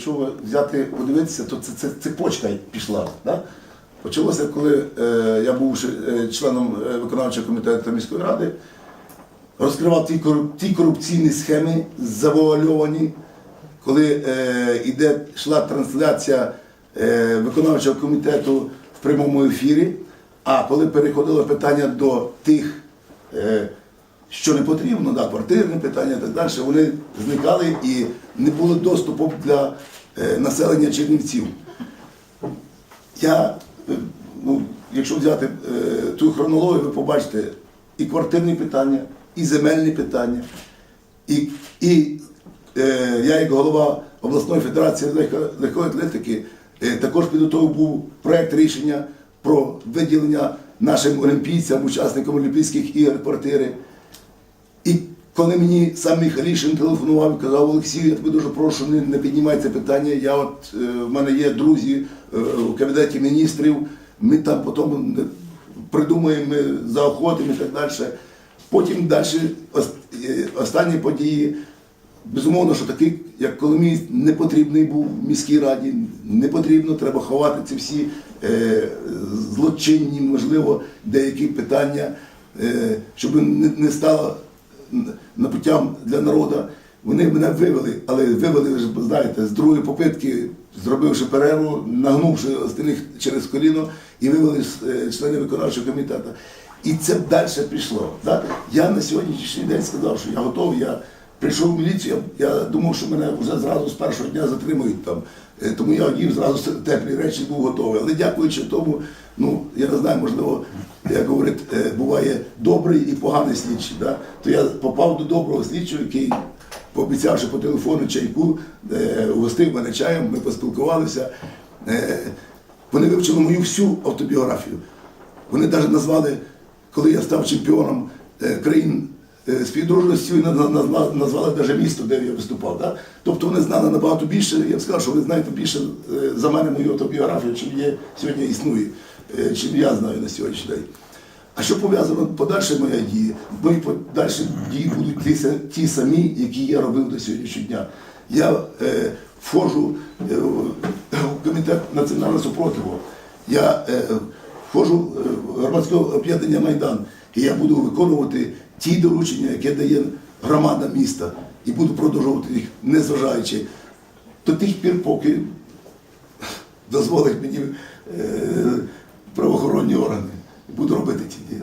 якщо ви взяти, подивитися, то це, це цепочка пішла. Да? Почалося, коли е, я був е, членом е, виконавчого комітету міської ради, розкривав ті, кору- ті корупційні схеми завуальовані, коли е, іде, йшла трансляція е, виконавчого комітету в прямому ефірі, а коли переходило питання до тих, е, що не потрібно, да, квартирне питання і так далі, вони зникали і не було доступу для е, населення Чернівців. Я, е, ну, якщо взяти е, ту хронологію, ви побачите і квартирні питання, і земельні питання, і, і я, як голова обласної федерації легкої атлетики, також підготовив був проєкт рішення про виділення нашим олімпійцям, учасникам Олімпійських ігор квартири. І коли мені сам Михайлішин телефонував і казав, Олексій, я тебе дуже прошу, не, не піднімай це питання. Я от, е, в мене є друзі е, у кабінеті міністрів, ми там потім е, придумаємо, заохотимо і так далі. Потім далі е, останні події. Безумовно, що такий, як Коломій, не потрібний був в міській раді, не потрібно, треба ховати ці всі е, злочинні, можливо, деякі питання, е, щоб не, не стало напуттям для народу. Вони мене вивели, але вивели, вже, знаєте, з другої попитки, зробивши перерву, нагнувши остальних через коліно і вивели е, членів виконавчого комітету. І це далі пішло. Так? Я на сьогоднішній день сказав, що я готовий. Я прийшов в міліцію, я, думав, що мене вже зразу з першого дня затримують там. Е, Тому я одів зразу теплі речі був готовий. Але дякуючи тому, ну я не знаю, можливо, як говорить, е, буває добрий і поганий слідчий. Да? То я попав до доброго слідчого, який пообіцявши по телефону чайку, е, угостив мене чаєм, ми поспілкувалися. Вони вивчили мою всю автобіографію. Вони навіть назвали, коли я став чемпіоном країн е, співдружності, і назвали навіть місто, де я виступав. Да? Тобто вони знали набагато більше. Я б сказав, що ви знаєте більше е, за мене мою автобіографію, чим є сьогодні існує, е, чим я знаю на сьогоднішній день. А що пов'язано подальше моя дія? Мої подальші дії будуть ті, ті самі, які я робив до сьогоднішнього дня. Я е, входжу е, в комітет національного супротиву. Я е, входжу в громадське об'єднання Майдан, і я буду виконувати ті доручення, які дає громада міста, і буду продовжувати їх, незважаючи до тих пір, поки дозволить мені е, правоохоронні органи. Буду робити ці дії.